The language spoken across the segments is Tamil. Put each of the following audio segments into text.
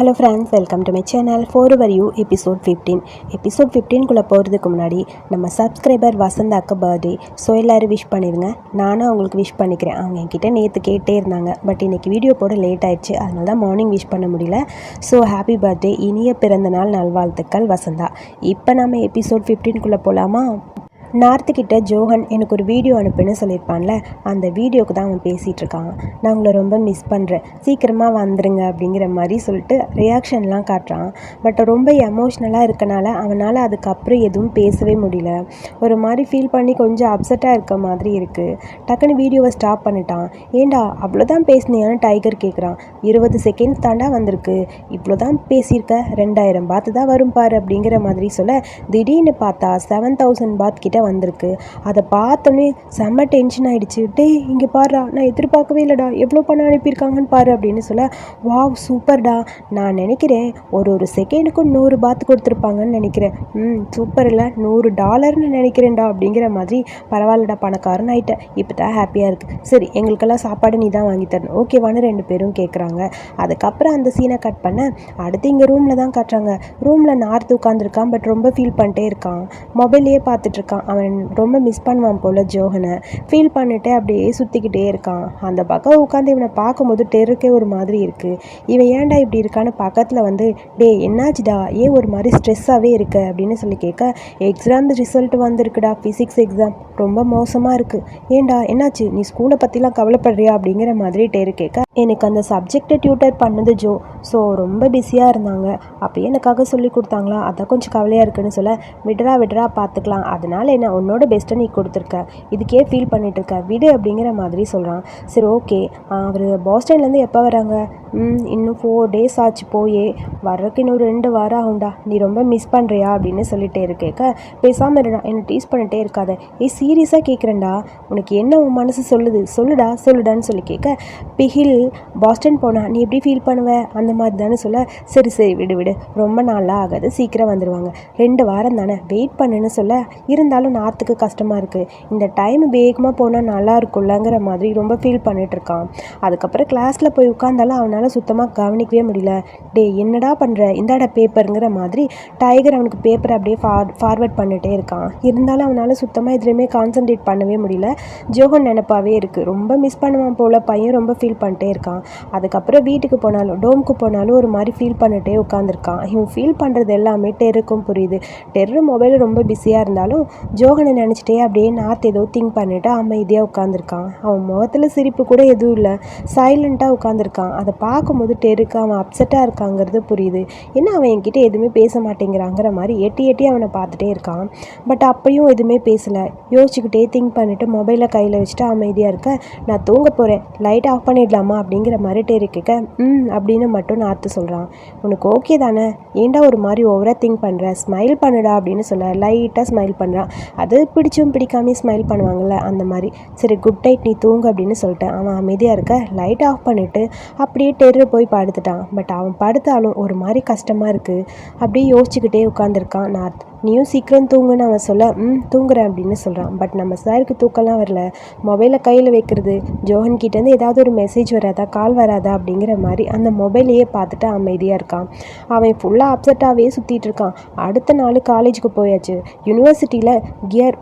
Hello friends welcome to my channel for over you episode fifteen episode ஃபிஃப்டீன்குள்ளே போகிறதுக்கு முன்னாடி நம்ம சப்ஸ்கிரைபர் வசந்தாக்கு பர்த்டே ஸோ எல்லோரும் விஷ் பண்ணிடுங்க. நானும் அவங்களுக்கு விஷ் பண்ணிக்கிறேன். அவங்க என்கிட்ட நேற்று கேட்டே இருந்தாங்க. பட் இன்றைக்கி வீடியோ போட லேட் ஆயிடுச்சு. அதனால தான் மார்னிங் விஷ் பண்ண முடியல. ஸோ ஹாப்பி பர்த்டே இனிய பிறந்தநாள் நல்வாழ்த்துக்கள் வசந்தா. இப்போ நம்ம எபிசோட் ஃபிஃப்டீன்குள்ளே போகலாமா நார்த்துக்கிட்ட ஜோஹன் எனக்கு ஒரு வீடியோ அனுப்புன்னு சொல்லியிருப்பான்ல அந்த வீடியோக்கு தான் அவன் பேசிகிட்டு இருக்கான் நான் உங்களை ரொம்ப மிஸ் பண்ணுறேன் சீக்கிரமாக வந்துடுங்க அப்படிங்கிற மாதிரி சொல்லிட்டு ரியாக்ஷன்லாம் காட்டுறான். பட் ரொம்ப எமோஷ்னலாக இருக்கனால அவனால் அதுக்கப்புறம் எதுவும் பேசவே முடியல. ஒரு மாதிரி ஃபீல் பண்ணி கொஞ்சம் அப்செட்டாக இருக்க மாதிரி இருக்குது டக்குன்னு வீடியோவை ஸ்டாப் பண்ணிட்டான். ஏண்டா அவ்வளோதான் பேசினியான்னு டைகர் கேட்குறான் இருபது செகண்ட்ஸ் தாண்டா வந்திருக்கு. இவ்வளோ தான் பேசியிருக்க? ரெண்டாயிரம் பாத்து தான் வரும் பாரு அப்படிங்கிற மாதிரி சொல்ல திடீர்னு பார்த்தா செவன் தௌசண்ட் பாத் கிட்ட வந்திருக்கு. அதை பார்த்தோன்னே செம்ம டென்ஷன் ஆகிடுச்சு டே இங்கே பாருடா நான் எதிர்பார்க்கவே இல்லைடா எவ்வளோ பணம் அனுப்பியிருக்காங்கன்னு பாரு அப்படின்னு சொல்ல வாவ் சூப்பர்டா. நான் நினைக்கிறேன் ஒரு ஒரு செகண்டுக்கும் நூறு பாத்து கொடுத்துருப்பாங்கன்னு நினைக்கிறேன். ம் சூப்பர் இல்லை நூறு டாலர்னு நினைக்கிறேன்டா. அப்படிங்கிற மாதிரி பரவாயில்லடா பணக்காரன் ஆகிட்டேன் இப்போ தான் ஹாப்பியாக இருக்குது சரி எங்களுக்கெல்லாம் சாப்பாடு நீ தான் வாங்கி தரணும். ஓகேவான்னு ரெண்டு பேரும் கேட்குறாங்க அதுக்கப்புறம் அந்த சீனை கட் பண்ண அடுத்து இங்கே ரூமில் தான் காட்டுறாங்க. ரூமில் நார்த்து உட்காந்துருக்கான் பட் ரொம்ப ஃபீல் பண்ணிட்டே இருக்கான். மொபைல்லையே பார்த்துட்ருக்கான் அவன் ரொம்ப மிஸ் பண்ணுவான் போல் ஜோகனை. ஃபீல் பண்ணிட்டு அப்படியே சுற்றிக்கிட்டே இருக்கான். அந்த பக்கம் உட்காந்து இவனை பார்க்கும்போது டெருக்கே ஒரு மாதிரி இருக்குது இவன் ஏன்டா இப்படி இருக்கான்னு பக்கத்தில் வந்து டே என்னாச்சுடா? ஏன் ஒரு மாதிரி ஸ்ட்ரெஸ்ஸாகவே இருக்க? அப்படின்னு சொல்லி கேட்க எக்ஸாம் ரிசல்ட் வந்திருக்குடா. ஃபிசிக்ஸ் எக்ஸாம் ரொம்ப மோசமாக இருக்குது ஏன்டா? என்னாச்சு? நீ ஸ்கூலை பற்றிலாம் கவலைப்படுறியா? அப்படிங்கிற மாதிரி டேரு கேட்க எனக்கு அந்த சப்ஜெக்டை டியூட்டர் பண்ணது ஜோ. ஸோ ரொம்ப பிஸியாக இருந்தாங்க. அப்போ எனக்காக சொல்லி கொடுத்தாங்களா? அதான் கொஞ்சம் கவலையாக இருக்குன்னு சொல்ல விடுறா விடுறா பார்த்துக்கலாம் அதனால நான் உன்னோட பெஸ்ட்டை நீ கொடுத்துருக்க. இதுக்கே ஃபீல் பண்ணிட்டு இருக்க விடு அப்படிங்கிற மாதிரி சொல்கிறான் சரி ஓகே அவர் பாஸ்டன்லேருந்து எப்போ வராங்க? ம் இன்னும் ஃபோர் டேஸ் ஆச்சு போயே. வர்றதுக்கு இன்னும் ரெண்டு வாரம் ஆகும்டா. நீ ரொம்ப மிஸ் பண்ணுறியா அப்படின்னு சொல்லிட்டே இருக்கேக்க பேசாமல் இருடா என்னை டீஸ் பண்ணிட்டே இருக்காத. ஏய் சீரியஸாக கேட்குறேன்டா உனக்கு என்ன உன் மனசு சொல்லுது? சொல்லுடா சொல்லுடான்னு சொல்லி கேட்க பிகில் பாஸ்டன் போனா நீ எப்படி ஃபீல் பண்ணுவ? அந்த மாதிரி தானே சொல்ல. சரி சரி விடு விடு. ரொம்ப நாளாக ஆகாது. சீக்கிரம் வந்துடுவாங்க ரெண்டு வாரம் தானே. வெயிட் பண்ணுன்னு சொல்ல. இருந்தாலும் நாற்றுக்கு கஷ்டமாக இருக்குது இந்த டைம் வேகமாக போனால் நல்லா இருக்கும்லங்கிற மாதிரி ரொம்ப ஃபீல் பண்ணிகிட்ருக்கான் அதுக்கப்புறம் கிளாஸில் போய் உட்காந்தாலும் அவனால் சுத்தமாக கவனிக்கவே முடியல. டே என்னடா பண்ணுற இந்தாடா பேப்பருங்கிற மாதிரி டைகர் அவனுக்கு பேப்பரை அப்படியே ஃபார் ஃபார்வர்ட் பண்ணிட்டே இருக்கான். இருந்தாலும் அவனால் சுத்தமாக எதுலேயுமே கான்சென்ட்ரேட் பண்ணவே முடியல. ஜோகன் நினப்பாவே இருக்குது ரொம்ப மிஸ் பண்ணுவான் போல் பையன் ரொம்ப ஃபீல் பண்ணிட்டே இருக்கான். அதுக்கப்புறம் வீட்டுக்கு போனாலும் டோம்க்கு போனாலும் ஒரு மாதிரி ஃபீல் பண்ணிட்டே உட்காந்துருக்கான் இவன் ஃபீல் பண்ணுறது எல்லாமே டெருக்கும் புரியுது. டெரு மொபைல் ரொம்ப பிஸியாக இருந்தாலும் ஜோகனை நினச்சிட்டே அப்படியே நார்த் ஏதோ திங்க் பண்ணிட்டு அமைதியாக உட்காந்துருக்கான் அவன் முகத்தில் சிரிப்பு கூட எதுவும் இல்லை. சைலண்ட்டாக உட்காந்துருக்கான் அதை பார்க்கும்போது டெருக்கு அவன் அப்செட்டாக இருக்காங்கிறது புரியுது. என்ன அவன் என்கிட்ட எதுவுமே பேச மாட்டேங்கிறாங்கிற மாதிரி எட்டி எட்டி அவனை பார்த்துட்டே இருக்கான். பட் அப்பையும் எதுவுமே பேசலை. யோசிச்சுக்கிட்டே திங்க் பண்ணிவிட்டு மொபைலை கையில் வச்சுட்டு அமைதியாக இருக்க. நான் தூங்க போகிறேன் லைட் ஆஃப் பண்ணிடலாமா அப்படிங்கிற மாதிரி டெரு கேட்க ம் அப்படின்னு மட்டும் நார்த்து சொல்கிறான் உனக்கு ஓகே தானே? ஏன்டா ஒரு மாதிரி ஓவராக திங்க் பண்ணுற ஸ்மைல் பண்ணுடா அப்படின்னு சொல்ல லைட்டாக ஸ்மைல் பண்ணுறான் அது பிடிச்சும் பிடிக்காமே ஸ்மைல் பண்ணுவாங்கள்ல அந்த மாதிரி. சரி குட் நைட் நீ தூங்கு அப்படின்னு சொல்லிட்டேன். அவன் அமைதியாக இருக்க லைட் ஆஃப் பண்ணிவிட்டு அப்படியே டெரு போய் படுத்துட்டான். பட் அவன் படுத்தாலும் ஒரு மாதிரி கஷ்டமாக இருக்குது அப்படியே யோசிச்சுக்கிட்டே உட்காந்துருக்கான் நார்த். நீயும் சீக்கிரம் தூங்குன்னு அவன் சொல்ல ம் தூங்குறேன் அப்படின்னு சொல்கிறான் பட் நம்ம சாருக்கு தூக்கம்லாம் வரல. மொபைலை கையில் வைக்கிறது ஜோஹன் கிட்டேருந்து ஏதாவது ஒரு மெசேஜ் வராதா கால் வராதா அப்படிங்கிற மாதிரி அந்த மொபைலையே பார்த்துட்டு அமைதியாக இருக்கான். அவன் ஃபுல்லாக அப்செட்டாகவே சுற்றிட்டு இருக்கான். அடுத்த நாள் காலேஜுக்கு போயாச்சு. யூனிவர்சிட்டியில் கியர்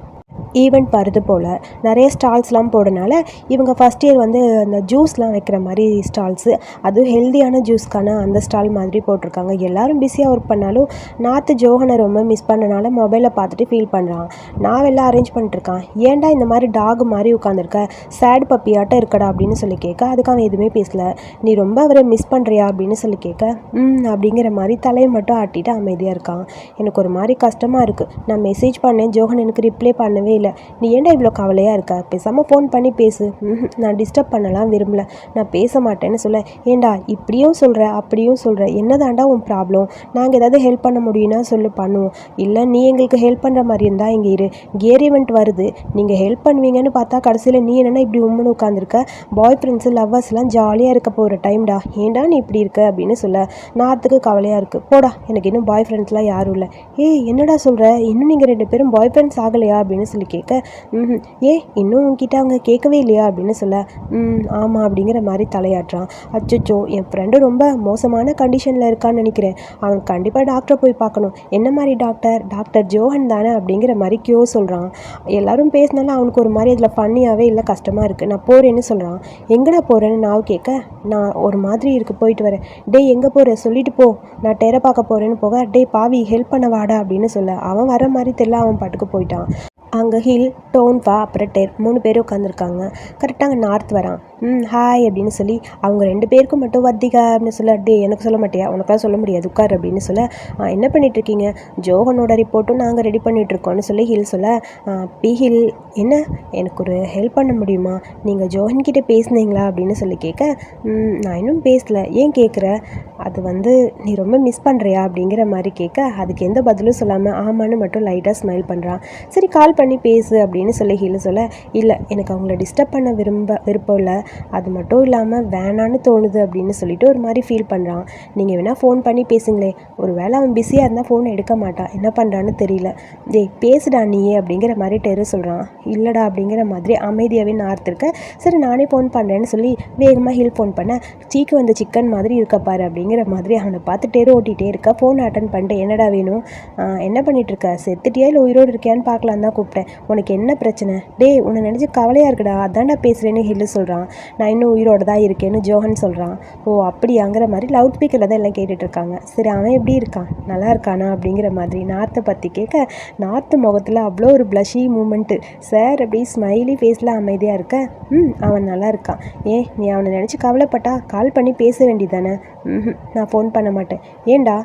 ஈவெண்ட் வருது போல். நிறைய ஸ்டால்ஸ்லாம் போடனால இவங்க ஃபஸ்ட் இயர் வந்து அந்த ஜூஸ்லாம் வைக்கிற மாதிரி ஸ்டால்ஸு அதுவும் ஹெல்த்தியான ஜூஸ்க்கான அந்த ஸ்டால் மாதிரி போட்டிருக்காங்க. எல்லோரும் பிஸியாக ஒர்க் பண்ணாலும் நார்த்து ஜோகனை ரொம்ப மிஸ் பண்ணனால மொபைலை பார்த்துட்டு ஃபீல் பண்ணுறான் நான் எல்லாம் அரேஞ்ச் பண்ணிட்டுருக்கான். ஏன்டா இந்த மாதிரி டாக் மாதிரி உட்காந்துருக்க சேட் பப்பியாட்டம் இருக்கடா அப்படின்னு சொல்லி கேட்க அதுக்கு அவன் எதுவுமே பேசல. நீ ரொம்ப அவரை மிஸ் பண்ணுறியா அப்படின்னு சொல்லி கேட்க ம் அப்படிங்கிற மாதிரி தலையை மட்டும் ஆட்டிட்டு அமைதியாக இருக்கான். எனக்கு ஒரு மாதிரி கஷ்டமாக இருக்குது நான் மெசேஜ் பண்ணேன். ஜோகன் எனக்கு ரிப்ளை பண்ணவே இல்லை. நீ ஏன்டா இவ்வளோ கவலையாக இருக்க? பேசாமல் ஃபோன் பண்ணி பேசு. நான் டிஸ்டர்ப் பண்ணலாம் விரும்பல. நான் பேச மாட்டேன்னு சொல்ல. ஏன்டா இப்படியும் சொல்கிற அப்படியும் சொல்கிற என்னதாண்டா உன் ப்ராப்ளம் நாங்கள் ஏதாவது ஹெல்ப் பண்ண முடியும்னா சொல்லு பண்ணுவோம் இல்லை நீ எங்களுக்கு ஹெல்ப் பண்ணுற மாதிரி இருந்தால் இங்கே இரு. கேர் ஈவெண்ட் வருது. நீங்கள் ஹெல்ப் பண்ணுவீங்கன்னு பார்த்தா கடைசியில் நீ என்னென்னா இப்படி உம்முன்னு உட்காந்துருக்க பாய் ஃப்ரெண்ட்ஸு லவ்வர்ஸ்லாம் ஜாலியாக இருக்க போகிற டைம்டா ஏன்டா நீ இப்படி இருக்க அப்படின்னு சொல்ல. நார்த்துக்கு கவலையாக இருக்குது போடா. எனக்கு இன்னும் பாய் ஃப்ரெண்ட்ஸ்லாம் யாரும் இல்லை. ஏய் என்னடா சொல்கிற இன்னும் நீங்கள் ரெண்டு பேரும் பாய் ஃப்ரெண்ட்ஸ் ஆகலையா அப்படின்னு சொல்லி கேட்க ஏ இன்னும் உங்ககிட்ட அவங்க கேட்கவே இல்லையா? அப்படின்னு சொல்ல ம் ஆமாம் அப்படிங்கிற மாதிரி தலையாட்டுறான். அச்சோ என் ஃப்ரெண்டு ரொம்ப மோசமான கண்டிஷனில் இருக்கான்னு நினைக்கிறேன். அவன் கண்டிப்பாக டாக்டரை போய் பார்க்கணும். என்ன மாதிரி டாக்டர் டாக்டர் ஜோஹன் தானே அப்படிங்கிற மாதிரி கியோ சொல்கிறான் எல்லாரும் பேசினாலும் அவனுக்கு ஒரு மாதிரி அதில் பண்ணியாவே இல்லை கஷ்டமாக இருக்குது நான் போகிறேன்னு சொல்கிறான் எங்கடா போகிறேன்னு நான் கேட்க நான் ஒரு மாதிரி இருக்கு போயிட்டு வரேன். டேய் எங்கே போகிற சொல்லிட்டு போ. நான் டேரை பார்க்க போகிறேன்னு போக டேய் பாவி ஹெல்ப் பண்ண வாடா அப்படின்னு சொல்ல அவன் வர மாதிரி தெரியல அவன் பாட்டுக்கு போயிட்டான். அங்கே ஹில் டோன்ஃபா அப்புறம் டெர் மூணு பேரும் உட்காந்துருக்காங்க கரெக்டாக அங்கே நார்த் வரான். ம் ஹாய் அப்படின்னு சொல்லி அவங்க ரெண்டு பேருக்கும் மட்டும் வர்த்திகா அப்படின்னு சொல்ல டே எனக்கு சொல்ல மாட்டியா? உனக்கெல்லாம் சொல்ல முடியாது உட்கார் அப்படின்னு சொல்ல "ஆ, என்ன பண்ணிட்டு இருக்கீங்க ஜோகனோட ரிப்போர்ட்டும் நாங்கள் ரெடி பண்ணிகிட்ருக்கோம்னு சொல்லி ஹில் சொல்ல பி ஹில் என்ன? எனக்கு ஒரு ஹெல்ப் பண்ண முடியுமா? நீங்கள் ஜோகன் கிட்டே பேசுனீங்களா? அப்படின்னு சொல்லி கேட்க நான் இன்னும் பேசல. ஏன் கேட்குற? அது வந்து நீ ரொம்ப மிஸ் பண்ணுறியா அப்படிங்கிற மாதிரி கேட்க அதுக்கு எந்த பதிலும் சொல்லாமல் ஆமான்னு மட்டும் லைட்டாக ஸ்மைல் பண்ணுறான் சரி கால் பண்ணி பேசு அப்படின்னு சொல்லி ஹீல் சொல்ல இல்லை எனக்கு அவங்கள டிஸ்டர்ப் பண்ண விரும்ப விருப்பம் இல்லை. அது மட்டும் இல்லாமல் வேணான்னு தோணுது அப்படின்னு சொல்லிட்டு ஒரு மாதிரி ஃபீல் பண்ணுறான் நீங்கள் வேணால் ஃபோன் பண்ணி பேசுங்களே. ஒரு வேளை அவன் பிஸியாக இருந்தால் ஃபோன் எடுக்க மாட்டான். என்ன பண்ணுறான்னு தெரியல. டேய் பேசுடா நீயே அப்படிங்கிற மாதிரி டெரு சொல்கிறான் இல்லைடா அப்படிங்கிற மாதிரி அமைதியாகவே நார்த்திருக்க சரி நானே ஃபோன் பண்ணுறேன்னு சொல்லி வேகமாக ஹில் ஃபோன் பண்ண சீக்கு வந்த சிக்கன் மாதிரி இருக்கப்பாரு அப்படிங்கிற மாதிரி அவனை பார்த்து டெரு ஓட்டிகிட்டே இருக்கா. ஃபோன் அட்டன் பண்ணிட்டு என்னடா வேணும்? என்ன பண்ணிகிட்ருக்க செத்துட்டியா இல்லை உயிரோடு இருக்கியான்னு பார்க்கலாம் தான் கூப்பிட்டேன் உனக்கு என்ன பிரச்சனை? டேய் உன்னை நினச்சி கவலையாக இருக்குடா. அதான்டா பேசுகிறேன்னு ஹில்லு சொல்கிறான் நான் இன்னும் உயிரோட தான் இருக்கேன்னு ஜோஹன் சொல்கிறான் ஓ அப்படியாங்கிற மாதிரி லவுட் ஸ்பீக்கரில் தான் எல்லாம் கேட்டுட்ருக்காங்க சரி அவன் எப்படி இருக்கான்? நல்லா இருக்கானா அப்படிங்கிற மாதிரி நார்த்தை பற்றி கேட்க நார்த்து முகத்தில் அவ்வளோ ஒரு ப்ளஷி மூமெண்ட்டு சார் அப்படி ஸ்மைலி ஃபேஸில் அமைதியாக இருக்க. ம் அவன் நல்லா இருக்கான். ஏன் நீ அவனை நினச்சி கவலைப்பட்டா? கால் பண்ணி பேச வேண்டியதானே ம் நான் ஃபோன் பண்ண மாட்டேன். ஏன்டா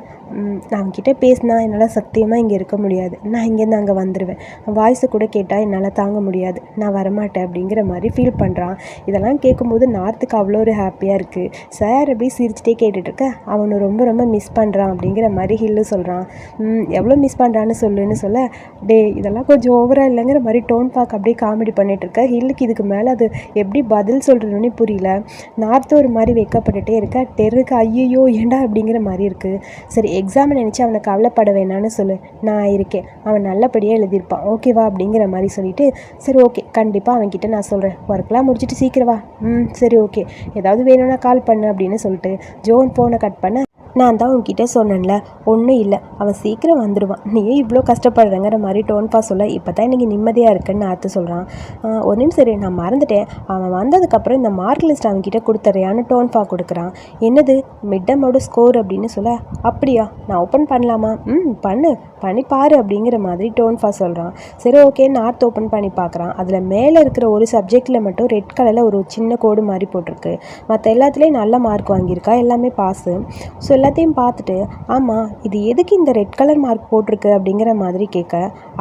நான் அவன்கிட்ட பேசினா என்னால் சத்தியமாக இங்கே இருக்க முடியாது. நான் இங்கேருந்து அங்கே வந்துடுவேன் வாய்ஸை கூட கேட்டால் என்னால் தாங்க முடியாது. நான் வரமாட்டேன் அப்படிங்கிற மாதிரி ஃபீல் பண்ணுறான் இதெல்லாம் கேட்கும்போது நார்த்துக்கு அவ்வளோ ஒரு ஹாப்பியாக இருக்குது சார் அப்படி சிரிச்சிட்டே கேட்டுட்ருக்க அவனை ரொம்ப ரொம்ப மிஸ் பண்ணுறான் அப்படிங்கிற மாதிரி ஹில்லு சொல்கிறான் எவ்வளோ மிஸ் பண்ணுறான்னு சொல்லுன்னு சொல்ல டே இதெல்லாம் கொஞ்சம் ஓவராக இல்லைங்கிற மாதிரி டோன் பார்க்க அப்படியே காமெடி பண்ணிகிட்டு இருக்க. ஹில்லுக்கு இதுக்கு மேலே அது எப்படி பதில் சொல்கிறதுன்னு புரியல. நார்த்து ஒரு மாதிரி வைக்கப்பட்டுட்டே இருக்க. டெருக்கு ஐயோ ஏண்டா? அப்படிங்கிற மாதிரி இருக்குது சரி எக்ஸாமை நினச்சி அவனை கவலைப்பட வேணான்னு சொல்லு. நான் இருக்கேன். அவன் நல்லபடியாக எழுதியிருப்பான். ஓகேவா அப்படிங்கிற மாதிரி சொல்லிட்டு சரி ஓகே கண்டிப்பாக அவன்கிட்ட நான் சொல்கிறேன் ஒர்க்லாம் முடிச்சுட்டு சீக்கிரம் வா. ம் சரி ஓகே ஏதாவது வேணும்னா கால் பண்ணு அப்படின்னு சொல்லிட்டு ஜோன் ஃபோனை கட் பண்ண நான் தான் உன்கிட்ட சொன்னேன்ல. ஒன்றும் இல்லை. அவன் சீக்கிரம் வந்துடுவான் நீயே இவ்வளோ கஷ்டப்படுறேங்கிற மாதிரி டோன்பா சொல்ல இப்போ தான் எனக்கு நிம்மதியாக இருக்குன்னு ஆற்று சொல்கிறான் ஒரு நிமிஷம் சரி நான் மறந்துட்டேன். அவன் வந்ததுக்கப்புறம் இந்த மார்க் லிஸ்ட் அவன்கிட்ட கொடுத்துட்றியான்னு டோன்பா கொடுக்குறான். என்னது? மிட்டமோட ஸ்கோர் அப்படின்னு சொல்ல அப்படியா? நான் ஓப்பன் பண்ணலாமா? ம் பண்ணு. பண்ணி பாரு அப்படிங்கிற மாதிரி டோன்ஃபா சொல்கிறான் சரி ஓகே நார்த் ஓப்பன் பண்ணி பார்க்குறான். அதில் மேலே இருக்கிற ஒரு சப்ஜெக்டில் மட்டும் ரெட் கலரில் ஒரு சின்ன கோடு மாதிரி போட்டிருக்கு. மற்ற எல்லாத்துலேயும் நல்ல மார்க் வாங்கியிருக்கா. எல்லாமே பாஸு ஸோ எல்லாத்தையும் பார்த்துட்டு ஆமாம் இது எதுக்கு இந்த ரெட் கலர் மார்க் போட்டிருக்கு? அப்படிங்கிற மாதிரி கேட்க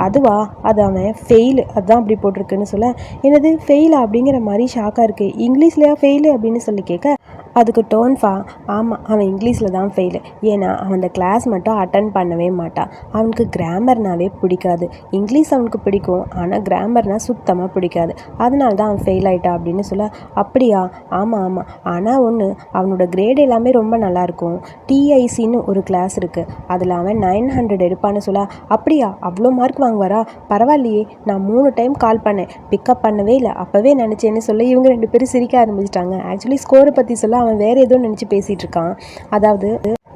அதுவா? அது அவன் ஃபெயிலு அதுதான் அப்படி போட்டிருக்குன்னு சொல்ல என்னது ஃபெயிலா அப்படிங்கிற மாதிரி ஷாக்காக இருக்குது இங்கிலீஷ்லையா ஃபெயிலு அப்படின்னு சொல்லி கேட்க அதுக்கு டோன்ஃபா ஆமாம் அவன் இங்கிலீஷில் தான் ஃபெயிலு ஏன்னா அவன் அந்த கிளாஸ் மட்டும் அட்டன் பண்ணவே மாட்டான் அவனுக்கு கிராமர்னாவே பிடிக்காது. இங்கிலீஷ் அவனுக்கு பிடிக்கும் ஆனால் கிராமர்னால் சுத்தமாக பிடிக்காது. அதனால தான் அவன் ஃபெயில் ஆகிட்டான் அப்படின்னு சொல்ல அப்படியா? ஆமாம் ஆமாம் ஆனால் ஒன்று அவனோட கிரேட் எல்லாமே ரொம்ப நல்லாயிருக்கும் டிஐசின்னு ஒரு கிளாஸ் இருக்குது அதில் அவன் நைன் ஹண்ட்ரட் எடுப்பான்னு சொல்ல அப்படியா? அவ்வளோ மார்க் வாங்குவாரா? பரவாயில்லையே நான் மூணு டைம் கால் பண்ணேன். பிக்கப் பண்ணவே இல்லை. அப்போவே நினச்சேன்னு சொல்ல இவங்க ரெண்டு பேரும் சிரிக்க ஆரம்பிச்சிட்டாங்க. ஆக்சுவலி ஸ்கோரை பற்றி சொல்ல அவன் வேறு ஏதோ நினச்சி பேசிகிட்டு இருக்கான். அதாவது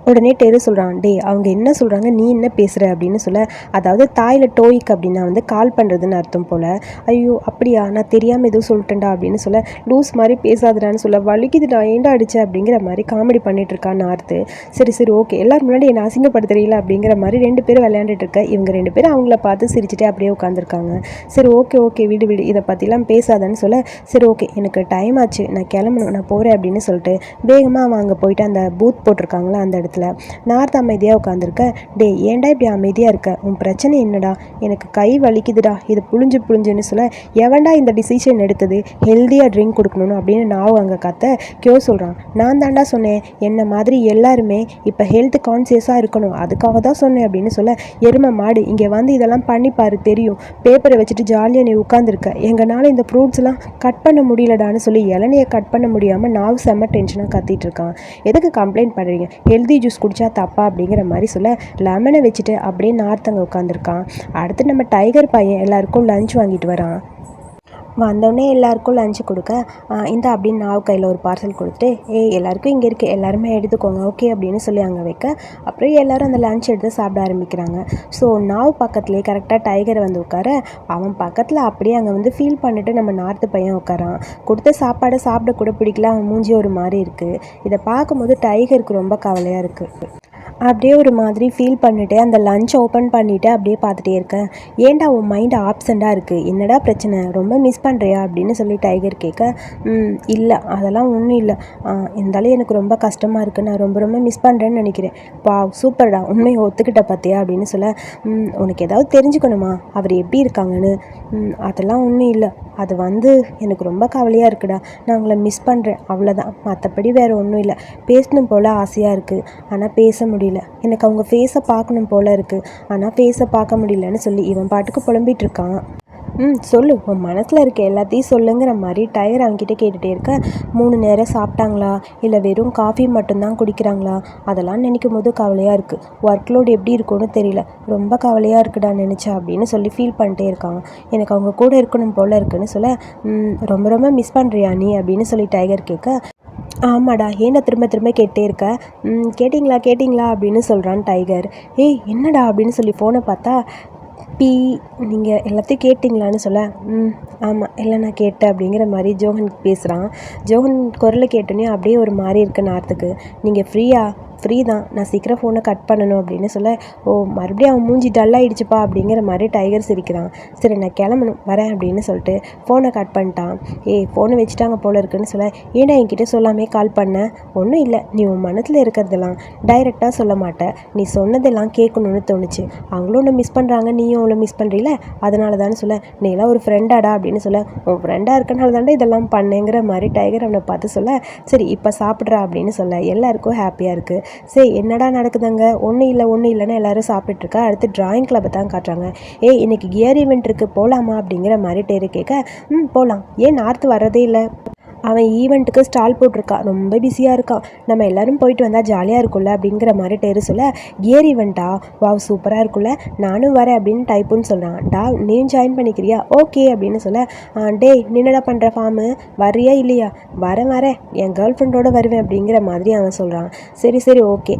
உடனே டெரு சொல்கிறான் டே அவங்க என்ன சொல்கிறாங்க நீ என்ன பேசுகிற அப்படின்னு சொல்ல அதாவது தாயில் டோயிக் அப்படின்னா வந்து கால் பண்ணுறதுன்னு அர்த்தம் போல். ஐயோ அப்படியா? நான் தெரியாமல் எதுவும் சொல்லிட்டேன்டா அப்படின்னு சொல்ல லூஸ் மாதிரி பேசாதடான்னு சொல்ல வலிக்குதுடா ஏண்டா அடிச்ச? அப்படிங்கிற மாதிரி காமெடி பண்ணிட்டு இருக்கான் நார்த்து. சரி சரி ஓகே எல்லோரும் முன்னாடி என்னை அசிங்கப்படுத்துறீங்களா? அப்படிங்கிற மாதிரி ரெண்டு பேரும் விளையாண்டுட்டு இருக்க இவங்க ரெண்டு பேரும் அவங்கள பார்த்து சிரிச்சுட்டே அப்படியே உட்காந்துருக்காங்க சரி ஓகே ஓகே விடு விடு இதை பற்றிலாம் பேசாதன்னு சொல்ல சரி ஓகே எனக்கு டைம் ஆச்சு நான் கிளம்பணும் நான் போகிறேன் அப்படின்னு சொல்லிட்டு வேகமாக அவன் அங்கே போயிட்டு அந்த பூத் போட்டிருக்காங்களா அந்த இடத்துல நார்த் அமைதியாக உட்காந்துருக்க டே ஏன்டா இப்படி அமைதியாக இருக்க? உன் பிரச்சனை என்னடா? எனக்கு கை வலிக்குதுடா. இது புழிஞ்சு புழிஞ்சுன்னு சொல்ல எவன்டா இந்த டிசிஷன் எடுத்தது? ஹெல்த்தியாக ட்ரிங்க் கொடுக்கணும்னு? அப்படின்னு நான் அங்கே கத்த கியோ சொல்கிறான் நான் தான்டா சொன்னேன். என்ன மாதிரி எல்லாருமே இப்போ ஹெல்த் கான்சியஸாக இருக்கணும். அதுக்காக தான் சொன்னேன் அப்படின்னு சொல்ல எருமை மாடு இங்கே வந்து இதெல்லாம் பண்ணி பாரு தெரியும். பேப்பரை வச்சுட்டு ஜாலியாக நீ உட்காந்துருக்க எங்களால் இந்த ஃப்ரூட்ஸ்லாம் கட் பண்ண முடியலடான்னு சொல்லி இளநியை கட் பண்ண முடியாமல் நான் செம்ம டென்ஷனாக கத்திட்டு இருக்கான். எதுக்கு கம்ப்ளைண்ட் பண்ணுறீங்க ஹெல்தி ஜூஸ் குடித்தா தப்பா அப்படிங்கிற மாதிரி சொல்ல லெமனை வச்சுட்டு அப்படியே நார்த்தங்க உட்காந்துருக்கான் அடுத்து நம்ம டைகர் பையன் எல்லாருக்கும் லஞ்ச் வாங்கிட்டு வரான். வந்தோடனே எல்லாருக்கும் லஞ்சு கொடுக்க இந்த அப்படின்னு நாவு கையில் ஒரு பார்சல் கொடுத்துட்டு ஏய் எல்லாருக்கும் இங்கே இருக்குது எல்லாருமே எடுத்துக்கோங்க ஓகே அப்படின்னு சொல்லி அங்கே வைக்க. அப்புறம் எல்லோரும் அந்த லஞ்ச் எடுத்து சாப்பிட ஆரம்பிக்கிறாங்க. ஸோ நாவ் பக்கத்துலேயே கரெக்டாக டைகர் வந்து உட்கார அவன் பக்கத்தில் அப்படியே அங்கே வந்து ஃபீல் பண்ணிவிட்டு நம்ம நார்த்து பையன் உட்காரான். கொடுத்த சாப்பாடை சாப்பிட கூட பிடிக்கல அவன் மூஞ்சி ஒரு மாதிரி இருக்குது இதை பார்க்கும்போது டைகருக்கு ரொம்ப கவலையாக இருக்குது அப்படியே ஒரு மாதிரி ஃபீல் பண்ணிவிட்டு அந்த லஞ்ச் ஓப்பன் பண்ணிவிட்டு அப்படியே பார்த்துட்டே இருக்கேன். ஏன்டா உன் மைண்ட் ஆப்சண்ட்டாக இருக்குது என்னடா பிரச்சனை? ரொம்ப மிஸ் பண்ணுறியா அப்படின்னு சொல்லி டைகர் கேட்க இல்லை. அதெல்லாம் ஒன்றும் இல்லை. இருந்தாலும் எனக்கு ரொம்ப கஷ்டமாக இருக்குது நான் ரொம்ப ரொம்ப மிஸ் பண்ணுறேன்னு நினைக்கிறேன். பா சூப்பர்டா உண்மையை ஒத்துக்கிட்ட பார்த்தியா அப்படின்னு சொல்ல உனக்கு ஏதாவது தெரிஞ்சுக்கணுமா? அவர் எப்படி இருக்காங்கன்னு? அதெல்லாம் ஒன்றும் இல்லை. அது வந்து எனக்கு ரொம்ப கவலையாக இருக்குடா. நான் உங்களை மிஸ் பண்ணுறேன் அவ்வளோதான் மற்றபடி வேறு ஒன்றும் இல்லை. பேசணும் போல் ஆசையாக இருக்குது ஆனால் பேச முடியல. எனக்கு அவங்க ஃபேஸை பார்க்கணும் போல் இருக்குது ஆனால் ஃபேஸை பார்க்க முடியலன்னு சொல்லி இவன் பாட்டுக்கு புலம்பிகிட்டு இருக்கான். ம் சொல்லு. உன் மனசில் இருக்க எல்லாத்தையும் சொல்லுங்கிற மாதிரி டயர் அவங்ககிட்ட கேட்டுகிட்டே இருக்க. மூணு நேரம் சாப்பிட்டாங்களா? இல்லை வெறும் காஃபி மட்டும்தான் குடிக்கிறாங்களா? அதெல்லாம் நினைக்கும் போது கவலையாக இருக்குது ஒர்க் லோடு எப்படி இருக்கும்னு தெரியல. ரொம்ப கவலையாக இருக்குடா நினச்சா அப்படின்னு சொல்லி ஃபீல் பண்ணிட்டே இருக்கான் எனக்கு அவங்க கூட இருக்கணும் போல் இருக்குன்னு சொல்ல ரொம்ப ரொம்ப மிஸ் பண்ணுறியா நீ அப்படின்னு சொல்லி டைகர் கேட்க ஆமாடா. ஏன்டா திரும்ப திரும்ப கேட்டே இருக்க? கேட்டிங்களா? கேட்டிங்களா? அப்படின்னு சொல்கிறான் டைகர் ஏய் என்னடா அப்படின்னு சொல்லி ஃபோனை பார்த்தா பி நீங்கள் எல்லாத்தையும் கேட்டிங்களான்னு சொல்ல ம் ஆமாம் இல்லை நான் கேட்டேன் அப்படிங்கிற மாதிரி ஜோகன் பேசுகிறான் ஜோகன் குரலை கேட்டோன்னே அப்படியே ஒரு மாதிரி இருக்குது நார்த்துக்கு. நீங்கள் ஃப்ரீயா ஃப்ரீ தான். நான் சீக்கிரம் ஃபோனை கட் பண்ணணும் அப்படின்னு சொல்ல ஓ மறுபடியும் அவன் மூஞ்சி டல்லாகிடுச்சுப்பா அப்படிங்கிற மாதிரி டைகர் சிரிக்கிறான். சரி நான் கிளம்பணும். வரேன் அப்படின்னு சொல்லிட்டு ஃபோனை கட் பண்ணிட்டான். ஏய் ஃபோனை வச்சுட்டாங்க போல இருக்குன்னு சொல்ல ஏன்னா என்கிட்ட சொல்லாமே கால் பண்ண? ஒன்றும் இல்லை. நீ உன் மனத்தில் இருக்கிறதெல்லாம் டைரெக்டாக சொல்ல மாட்டேன் நீ சொன்னதெல்லாம் கேட்கணும்னு தோணுச்சு. அவங்களும் ஒன்று மிஸ் பண்ணுறாங்க நீயும் அவ்வளோ மிஸ் பண்ணுறீல அதனால தானே சொல்ல நீ எல்லாம் ஒரு ஃப்ரெண்டாடா அப்படின்னு சொல்ல உன் ஃப்ரெண்டாக இருக்கனால தாண்டா இதெல்லாம் பண்ணேங்கிற மாதிரி டைகர் அவனை பார்த்து சொல்ல சரி இப்போ சாப்பிட்றா அப்படின்னு சொல்ல எல்லாருக்கும் ஹாப்பியாக இருக்குது சரி என்னடா நடக்குதுங்க? ஒன்றும் இல்லை ஒன்றும் இல்லைன்னு எல்லோரும் சாப்பிட்ருக்கா அடுத்து ட்ராயிங் கிளப்பை தான் காட்டுறாங்க. ஏ இன்னைக்கு கியர் ஈவெண்ட் இருக்குது போகலாமா அப்படிங்கிற மாதிரி டேரு கேட்க ம் போகலாம் ஏன் நார்த்து வர்றதே இல்லை? அவன் ஈவெண்ட்டுக்கு ஸ்டால் போட்டிருக்கான். ரொம்ப பிஸியாக இருக்கான். நம்ம எல்லோரும் போயிட்டு வந்தால் ஜாலியாக இருக்கும்ல அப்படிங்கிற மாதிரி டேரு சொல்ல கியர் ஈவெண்ட்டா வாவ் சூப்பராக இருக்கும்ல. நானும் வரேன் அப்படின்னு டைப்புன்னு சொல்கிறான் டா நீயும் ஜாயின் பண்ணிக்கிறியா? ஓகே அப்படின்னு சொல்ல டேய் நின்னடா பண்ணுற ஃபார்மு வரியா இல்லையா? வரேன் வரேன். என் கேர்ள் ஃப்ரெண்டோட வருவேன் அப்படிங்கிற மாதிரி அவன் சொல்கிறான் சரி சரி ஓகே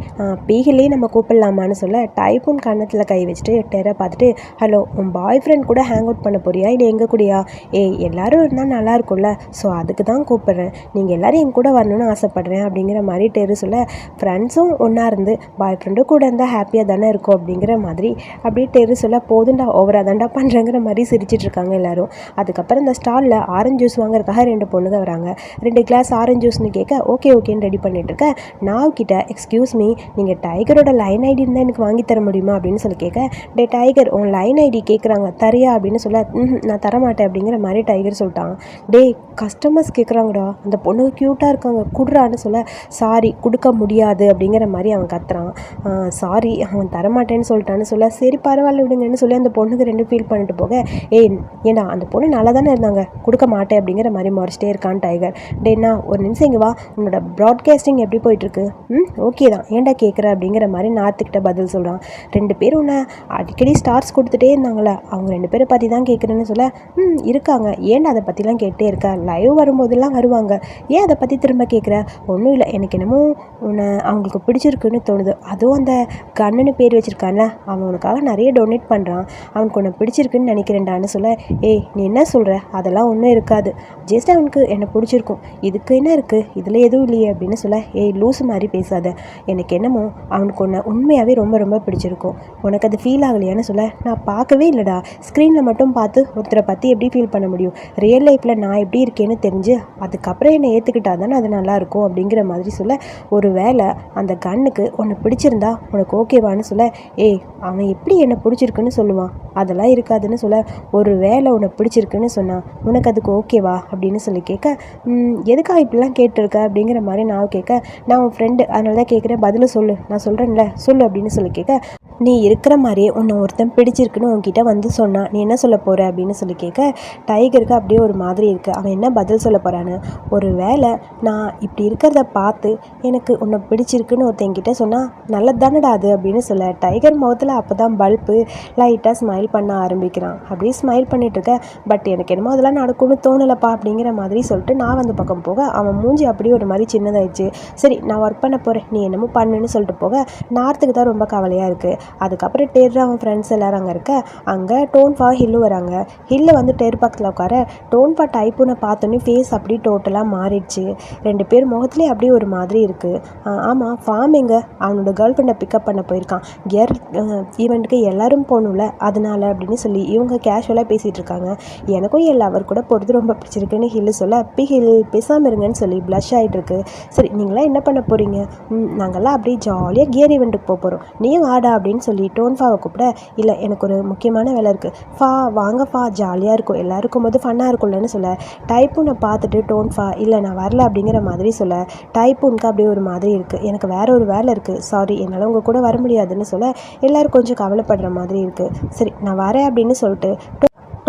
பீகிலேயே நம்ம கூப்பிடலாமான்னு சொல்ல டைப்புன் கன்னத்தில் கை வச்சுட்டு டெரை பார்த்துட்டு ஹலோ உன் பாய் ஃப்ரெண்ட் கூட ஹேங் அவுட் பண்ண போறியா? இல்லை எங்கே கூடியா? ஏய் எல்லோரும் இருந்தால் நல்லா இருக்கும்ல. ஸோ அதுக்கு தான் கூப்பிட்றேன். நீங்கள் எல்லோரும் என் கூட வரணும்னு ஆசைப்பட்றேன் அப்படிங்கிற மாதிரி டெரு சொல்ல ஃப்ரெண்ட்ஸும் ஒன்றா இருந்து பாய் ஃப்ரெண்டும் கூட இருந்தால் ஹாப்பியாக தானே இருக்கும் அப்படிங்கிற மாதிரி அப்படியே டெரு சொல்ல போதுண்டா ஓவராக தாண்டா பண்ணுறேங்கிற மாதிரி சிரிச்சிட்ருக்காங்க எல்லோரும். அதுக்கப்புறம் இந்த ஸ்டாலில் ஆரஞ்சு ஜூஸ் வாங்குறதுக்காக ரெண்டு பொண்ணுங்க வராங்க. ரெண்டு கிளாஸ் ஆரஞ்சு ஜூஸ்னு கேட்க ஓகே ஓகேன்னு ரெடி பண்ணிட்டு இருக்கேன் நான் கிட்ட எக்ஸ்கியூஸ் மீ நீங்கள் டைகரோட லைன் ஐடி இருந்தால் எனக்கு வாங்கி தர முடியுமா அப்படின்னு சொல்லி கேட்க டே டைகர் உன் லைன் ஐடி கேட்குறாங்க தரியா? அப்படின்னு சொல்ல நான் தரமாட்டேன் அப்படிங்கிற மாதிரி டைகர் சொல்லிட்டான். டே கஸ்டமர்ஸ் கேட்குற இருக்காங்கடா அந்த பொண்ணு க்யூட்டாக இருக்காங்க. குடுறான்னு சொல்ல சாரி கொடுக்க முடியாது. அப்படிங்கிற மாதிரி அவன் கத்துறான். சாரி அவன் தரமாட்டேன்னு சொல்லிட்டான்னு சொல்ல சரி பரவாயில்ல விடுங்கன்னு சொல்லி அந்த பொண்ணுக்கு ரெண்டு ஃபீல் பண்ணிட்டு போக ஏய் ஏண்டா அந்த பொண்ணு நல்லா தானே இருந்தாங்க? கொடுக்க மாட்டேன். அப்படிங்கிற மாதிரி முறைச்சிட்டே இருக்கான் டைகர் டேண்ணா ஒரு நிமிஷம் இங்கே வா. உன்னோட ப்ராட்காஸ்டிங் எப்படி போயிட்டுருக்கு? ம் ஓகே தான். ஏன்டா கேட்குற அப்படிங்கிற மாதிரி நார்த்துக்கிட்ட பதில் சொல்கிறான் ரெண்டு பேரும் உன்னை அடிக்கடி ஸ்டார்ஸ் கொடுத்துட்டே இருந்தாங்களே அவங்க ரெண்டு பேரை பற்றி தான் கேட்குறேன்னு சொல்ல ம் இருக்காங்க. ஏன்டா அதை பற்றிலாம் கேட்டே இருக்கா? லைவ் வரும்போதெல்லாம் வருவாங்க. ஏன் அதை பற்றி திரும்ப கேட்குற ஒன்றும் இல்லை. எனக்கு என்னமோ உன்னை அவங்களுக்கு பிடிச்சிருக்குன்னு தோணுது. அதுவும் அந்த கண்ணனு பேர் வச்சுருக்கான்ல அவன் உனக்காக நிறைய டொனேட் பண்ணுறான் அவனுக்கு உன்னை பிடிச்சிருக்குன்னு நினைக்கிறேன்டான்னு சொல்ல ஏய் நீ என்ன சொல்கிற அதெல்லாம் ஒன்றும் இருக்காது. ஜஸ்ட் அவனுக்கு என்னை பிடிச்சிருக்கும். இதுக்கு என்ன இருக்குது இதில் எதுவும் இல்லையே அப்படின்னு சொல்ல ஏய் லூஸ் மாதிரி பேசாத. எனக்கு என்னமோ அவனுக்கு உன்னை உண்மையாகவே ரொம்ப ரொம்ப பிடிச்சிருக்கும். உனக்கு அது ஃபீல் ஆகலையான்னு சொல்ல நான் பார்க்கவே இல்லைடா. ஸ்க்ரீனில் மட்டும் பார்த்து ஒருத்தரை பற்றி எப்படி ஃபீல் பண்ண முடியும்? ரியல் லைஃப்பில் நான் எப்படி இருக்கேன்னு தெரிஞ்சு அதுக்கப்புறம் என்னை ஏற்றுக்கிட்டா தானே அது நல்லாயிருக்கும் அப்படிங்கிற மாதிரி சொல்ல ஒரு வேளை அந்த கண்ணுக்கு உன்னை பிடிச்சிருந்தா உனக்கு ஓகேவான்னு சொல்ல ஏய் அவன் எப்படி என்னை பிடிச்சிருக்குன்னு சொல்லுவான்? அதெல்லாம் இருக்காதுன்னு சொல்ல ஒரு வேலை உன்னை பிடிச்சிருக்குன்னு சொன்னான் உனக்கு அதுக்கு ஓகேவா? அப்படின்னு சொல்லி கேட்க எதுக்காக இப்படிலாம் கேட்டிருக்க? அப்படிங்கிற மாதிரி நான் கேட்க நான் உன் ஃப்ரெண்டு அதனால தான் கேட்குறேன். பதில் சொல்லு. நான் சொல்கிறேன்ல சொல்லு அப்படின்னு சொல்லி கேட்க நீ இருக்கிற மாதிரியே உன்னை ஒருத்தன் பிடிச்சிருக்குன்னு உன்கிட்ட வந்து சொன்னான் நீ என்ன சொல்ல போகிற அப்படின்னு சொல்லி கேட்க டைகருக்கு அப்படியே ஒரு மாதிரி இருக்குது அவன் என்ன பதில் சொல்ல போகிறான்னு ஒரு வேளை நான் இப்படி இருக்கிறத பார்த்து எனக்கு உன்னை பிடிச்சிருக்குன்னு ஒருத்தங்கிட்ட சொன்னால் நல்லது தானடா அது அப்படின்னு சொல்ல டைகர் முகத்தில் அப்போ தான் பல்பு லைட்டாக ஸ்மைல் பண்ண ஆரம்பிக்கிறான். அப்படியே ஸ்மைல் பண்ணிகிட்டு இருக்கேன் பட் எனக்கு என்னமோ அதெல்லாம் நடக்கும்னு தோணலப்பா அப்படிங்கிற மாதிரி சொல்லிட்டு நான் வந்து பக்கம் போக அவன் மூஞ்சி அப்படியே ஒரு மாதிரி சின்னதாயிடுச்சு. சரி நான் ஒர்க் பண்ண போகிறேன் நீ என்னமோ பண்ணுன்னு சொல்லிட்டு போக நார்த்துக்கு தான் ரொம்ப கவலையாக இருக்குது அதுக்கப்புறம் டேர் அவன் ஃப்ரெண்ட்ஸ் எல்லாரும் அங்கே இருக்க அங்கே டோன்ஃபா ஹில்லு வராங்க. ஹில்லு வந்து டேர் பக்கத்தில் உட்கார டோன்ஃபா டைப்புன்னு பார்த்தோன்னே ஃபேஸ் மாதிரி டோட்டலாக மாறிடுச்சு. ரெண்டு பேர் முகத்துலேயே அப்படியே ஒரு மாதிரி இருக்குது ஆமாம் ஃபார்ம் எங்கே? அவனோட கேர்ள் ஃப்ரெண்டை பிக்கப் பண்ண போயிருக்கான். கியர் ஈவெண்ட்டுக்கு எல்லோரும் போகணும்ல அதனால அப்படின்னு சொல்லி இவங்க கேஷுவலாக பேசிகிட்டு இருக்காங்க. எனக்கும் என் லவர் கூட போகிறது ரொம்ப பிடிச்சிருக்குன்னு ஹில்லு சொல்ல பி ஹில் பேசாமல் இருங்கன்னு சொல்லி ப்ளஷ் ஆகிட்டு இருக்கு. சரி நீங்களாம் என்ன பண்ண போகிறீங்க நாங்கள்லாம் அப்படியே ஜாலியாக கியர் ஈவெண்ட்டுக்கு போக போகிறோம் நீ வாடா அப்படின்னு சொல்லி டோன்ஃபாவை கூப்பிட இல்லை எனக்கு ஒரு முக்கியமான வேலை இருக்குது ஃபா வாங்க ஃபா ஜாலியாக இருக்கும். எல்லாருக்கும் போது ஃபன்னாக இருக்கும்லன்னு சொல்ல. டைப்புனை பார்த்துட்டு டோன்ஃபா இல்லை நான் வரல அப்படிங்கிற மாதிரி சொல்ல டைப்புனுக்கு அப்படியே ஒரு மாதிரி இருக்குது எனக்கு வேற ஒரு வேலை இருக்குது சாரி என்னால் உங்கள் கூட வர முடியாதுன்னு சொல்ல எல்லோரும் கொஞ்சம் கவலைப்படுற மாதிரி இருக்குது சரி நான் வரேன் அப்படின்னு சொல்லிட்டு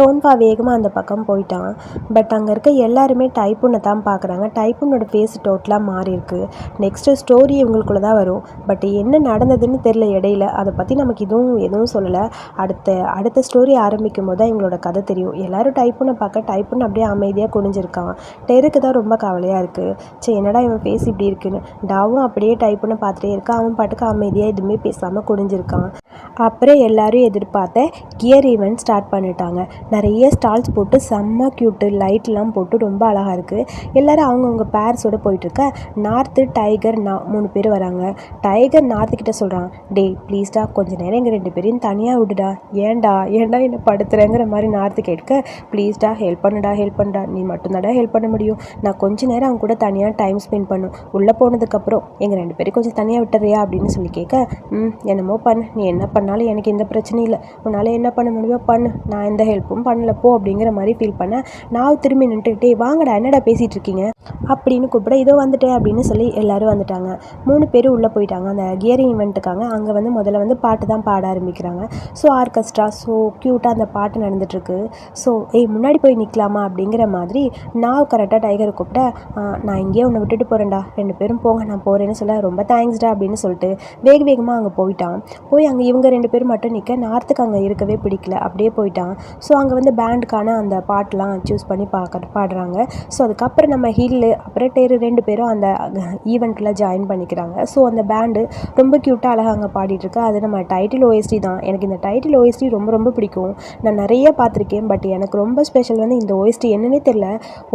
டோன்ஃபா வேகமாக அந்த பக்கம் போயிட்டான். பட் அங்கே இருக்க எல்லாருமே டைப்புனை தான் பார்க்குறாங்க டைப்புனோட ஃபேஸ் டோட்டலாக மாறி இருக்கு. நெக்ஸ்ட்டு ஸ்டோரி இவங்களுக்குள்ள தான் வரும். பட் என்ன நடந்ததுன்னு தெரில இடையில. அதை பற்றி நமக்கு இதுவும் எதுவும் சொல்லலை. அடுத்த அடுத்த ஸ்டோரி ஆரம்பிக்கும் போது தான் எங்களோட கதை தெரியும். எல்லோரும் டைப்புனை பார்க்க டைப்புன்னு அப்படியே அமைதியாக குனிஞ்சிருக்கான். டெருக்கு தான் ரொம்ப கவலையாக இருக்குது சரி என்னடா இவன் ஃபேஸ் இப்படி இருக்குன்னு. டாவும் அப்படியே டைப்புன்னு பார்த்துட்டே இருக்கான் அவன் பாட்டுக்கு அமைதியாக எதுவுமே பேசாமல் குனிஞ்சிருக்கான். அப்புறம் எல்லாரும் எதிர்பார்த்த கியர் ஈவெண்ட் ஸ்டார்ட் பண்ணிட்டாங்க. நிறைய ஸ்டால்ஸ் போட்டு செம்ம க்யூட்டு லைட்லாம் போட்டு ரொம்ப அழகாக இருக்குது எல்லோரும் அவங்கவுங்க பேர்ஸோடு போயிட்டுருக்க. நார்த்து டைகர் நான் மூணு பேர் வராங்க. டைகர் நார்த்து கிட்டே சொல்கிறான் டே ப்ளீஸ்டா கொஞ்சம் நேரம் எங்கள் ரெண்டு பேரையும் தனியாக விடுடா. ஏன்டா ஏன்டா என்ன படுத்துறேங்கிற மாதிரி நார்த்து கேட்க. ப்ளீஸ்டா ஹெல்ப் பண்ணுடா ஹெல்ப் பண்ணுடா. நீ மட்டும்தாடா ஹெல்ப் பண்ண முடியும். நான் கொஞ்ச நேரம் அவங்க கூட தனியாக டைம் ஸ்பெண்ட் பண்ணும். உள்ளே போனதுக்கப்புறம் எங்கள் ரெண்டு பேரும் கொஞ்சம் தனியாக விட்டுறியா? அப்படின்னு சொல்லி கேட்க ம் என்னமோ பண்ணு. நீ என்ன பண்ணாலும் எனக்கு எந்த பிரச்சனையும் இல்லை. உன்னால் என்ன பண்ண முடியுமோ பண்ணு. நான் எந்த ஹெல்ப்பும் பண்ணல போ அப்படிங்கிற மாதிரி ஃபீல் பண்ணேன் நான் திரும்பி நின்றுக்கிட்டே வாங்கடா என்னடா பேசிகிட்டு இருக்கீங்க அப்படின்னு கூப்பிட இதோ வந்துட்டேன் அப்படின்னு சொல்லி எல்லோரும் வந்துட்டாங்க. மூணு பேர் உள்ளே போயிட்டாங்க. அந்த கியரிங் ஈவெண்ட்டுக்காங்க அங்கே வந்து முதல்ல வந்து பாட்டு தான் பாட ஆரம்பிக்கிறாங்க. ஸோ ஆர்கெஸ்ட்ரா ஸோ க்யூட்டாக அந்த பாட்டு நடந்துகிட்ருக்கு ஸோ ஏய் முன்னாடி போய் நிற்கலாமா அப்படிங்கிற மாதிரி நான் கரெக்டாக டைகரை கூப்பிட்ட நான் இங்கேயே உன்னை விட்டுட்டு போகிறேன்டா ரெண்டு பேரும் போங்க நான் போகிறேன்னு சொல்ல ரொம்ப தேங்க்ஸ்டா அப்படின்னு சொல்லிட்டு வேக வேகமாக அங்கே போயிட்டான். போய் அங்கே இவங்க ரெண்டு பேரும் மட்டும் நிற்க நார்த்துக்கு அங்கே இருக்கவே பிடிக்கல. அப்படியே போயிட்டான். ஸோ அங்கே வந்து பேண்டுக்கான அந்த பாட்டெலாம் சூஸ் பண்ணி பார்க்க பாடுறாங்க. ஸோ அதுக்கப்புறம் நம்ம ஹில்லு அப்புறம் டேரு ரெண்டு பேரும் அந்த ஈவெண்ட்டில் ஜாயின் பண்ணிக்கிறாங்க. ஸோ அந்த பேண்டு ரொம்ப க்யூட்டாக அழகாக அங்கே பாடிட்டுருக்கு. அது நம்ம டைட்டில் ஓஎஸ்டி தான். எனக்கு இந்த டைட்டில் ஓஎஸ்டி ரொம்ப ரொம்ப பிடிக்கும். நான் நிறைய பார்த்துருக்கேன் பட் எனக்கு ரொம்ப ஸ்பெஷல் வந்து இந்த ஓஎஸ்டி என்னன்னே தெரில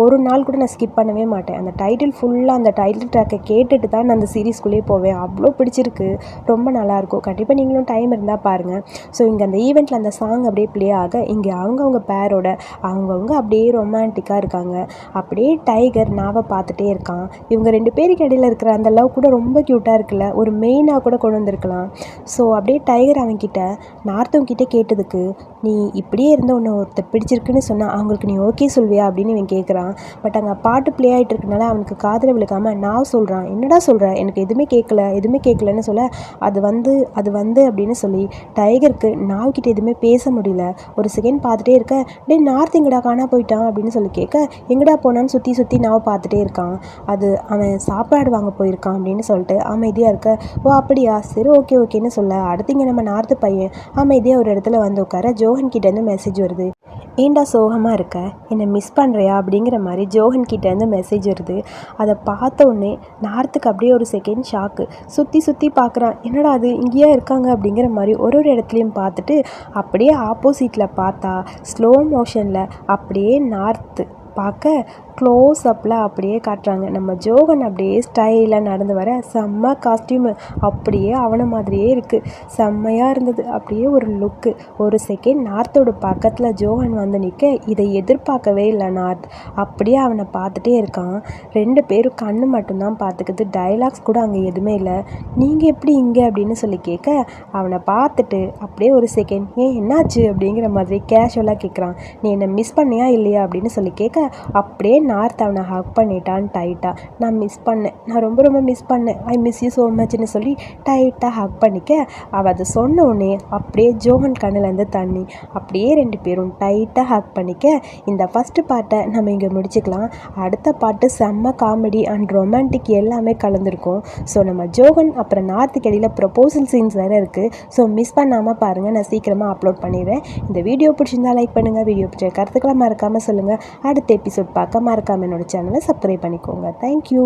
ஒரு நாள் கூட நான் ஸ்கிப் பண்ணவே மாட்டேன். அந்த டைட்டில் ஃபுல்லாக அந்த டைட்டில் ட்ராக்கை கேட்டுட்டு தான் நான் அந்த சீரீஸ்குள்ளேயே போவேன். அவ்வளோ பிடிச்சிருக்கு. ரொம்ப நல்லாயிருக்கும் கண்டிப்பாக நீங்களும் டைம் இருந்தால் பாருங்கள் ஸோ இங்கே அந்த ஈவெண்ட்டில் அந்த சாங் அப்படியே ப்ளே ஆக இங்கே அவங்கவுங்க பேரோட அவங்கவுங்க அப்படியே ரொமான்டிக்காக இருக்காங்க. அப்படியே டைகர் நாவை பார்த்துட்டே இருக்கான். இவங்க ரெண்டு பேருக்கு இடையில இருக்கிற அந்த லவ் கூட ரொம்ப க்யூட்டாக இருக்குல்ல. ஒரு மெயினாக கூட கொண்டு வந்திருக்கலாம். ஸோ அப்படியே டைகர் அவன்கிட்ட நார்த்தவங்கிட்ட கேட்டதுக்கு நீ இப்படியே இருந்த உன்னை ஒருத்தர் பிடிச்சிருக்குன்னு சொன்னால் அவங்களுக்கு நீ ஓகே சொல்வியா அப்படின்னு இவன் கேட்குறான் பட் அங்கே பாட்டு ப்ளே ஆகிட்டு இருக்கனால அவனுக்கு காதில் விழுக்காமல் நான் சொல்கிறான் என்னடா சொல்கிறேன் எனக்கு எதுவுமே கேட்கல எதுவுமே கேட்கலன்னு சொல்ல அது வந்து அது வந்து அப்படின்னு சொல்லி டைகருக்கு நாவ்கிட்ட எதுவுமே பேச முடியல. ஒரு செகண்ட் பார்த்துட்டே இருக்க டே நார்த் எங்கடா காணா போயிட்டான்? அப்படின்னு சொல்லி கேட்க எங்கடா போனான்னு சுற்றி சுற்றி நான் பார்த்துட்டே இருக்கான். அது அவன் சாப்பாடு வாங்க போயிருக்கான் அப்படின்னு சொல்லிட்டு அமைதியாக இருக்க ஓ அப்படியா? சரி ஓகே ஓகேன்னு சொல்ல அடுத்து இங்கே நம்ம நார்த்து பையன். அமைதியாக ஒரு இடத்துல வந்து உட்கார ஜோஹன் கிட்டேருந்து மெசேஜ் வருது. ஏண்டா சோகமாக இருக்க? என்னை மிஸ் பண்ணுறியா அப்படிங்கிற மாதிரி ஜோஹன் கிட்டேருந்து மெசேஜ் வருது. அதை பார்த்த உடனே நார்த்துக்கு அப்படியே ஒரு செகண்ட் ஷாக்கு சுற்றி சுற்றி பார்க்குறான் என்னடா அது? இங்கேயா இருக்காங்க? அப்படிங்கிற மாதிரி ஒரு ஒரு இடத்துலையும் பார்த்துட்டு அப்படியே ஆப்போசிட்டில் பார்த்தா ஸ்லோ மோஷனில் அப்படியே நார்த்து பார்க்க க்ளோஸ் அப்பில் அப்படியே காட்டுறாங்க. நம்ம ஜோகன் அப்படியே ஸ்டைலாக நடந்து வர செம்ம காஸ்டியூமு அப்படியே அவனை மாதிரியே இருக்குது செம்மையாக இருந்தது. அப்படியே ஒரு லுக்கு ஒரு செகண்ட் நார்த்தோட பக்கத்தில் ஜோகன் வந்து நிற்க இதை எதிர்பார்க்கவே இல்லை நார்த். அப்படியே அவனை பார்த்துட்டே இருக்கான். ரெண்டு பேரும் கண்ணு மட்டும்தான் பார்த்துக்குது. டைலாக்ஸ் கூட அங்கே எதுவுமே இல்லை. நீங்கள் எப்படி இங்கே? அப்படின்னு சொல்லி கேட்க அவனை பார்த்துட்டு அப்படியே ஒரு செகண்ட் ஏன் என்னாச்சு? அப்படிங்கிற மாதிரி கேஷுவலாக கேட்குறான் நீ என்னை மிஸ் பண்ணியா இல்லையா? அப்படின்னு சொல்லி கேட்க அப்படியே நார்த் அவனை ஹக் பண்ணிட்டான் டைட்டாக நான் மிஸ் பண்ணேன். நான் ரொம்ப ரொம்ப மிஸ் பண்ணேன். ஐ மிஸ் யூ ஸோ மச்னு சொல்லி டைட்டாக ஹக் பண்ணிக்க அவள் அதை சொன்ன உடனே அப்படியே ஜோகன் கண்ணுலேருந்து தண்ணி அப்படியே ரெண்டு பேரும் டைட்டாக ஹக் பண்ணிக்க. இந்த ஃபஸ்ட்டு பாட்டை நம்ம இங்கே முடிச்சுக்கலாம். அடுத்த பாட்டு செம்ம காமெடி அண்ட் ரொமான்டிக் எல்லாமே கலந்துருக்கும். ஸோ நம்ம ஜோகன் அப்புறம் நார்த்துக்கு இடையில் ப்ரொபோசல் சீன்ஸ் வேறு இருக்குது ஸோ மிஸ் பண்ணாமல் பாருங்கள் நான் சீக்கிரமாக அப்லோட் பண்ணிடுவேன் இந்த வீடியோ பிடிச்சிருந்தா லைக் பண்ணுங்கள் வீடியோ பிடிச்ச கருத்துக்களை மறக்காமல் சொல்லுங்கள் அடுத்து எபிசோட் பார்க்க மறக்காமல் என்னோட சேனலை சப்ஸ்கிரைப் பண்ணிக்கோங்க. தேங்க்யூ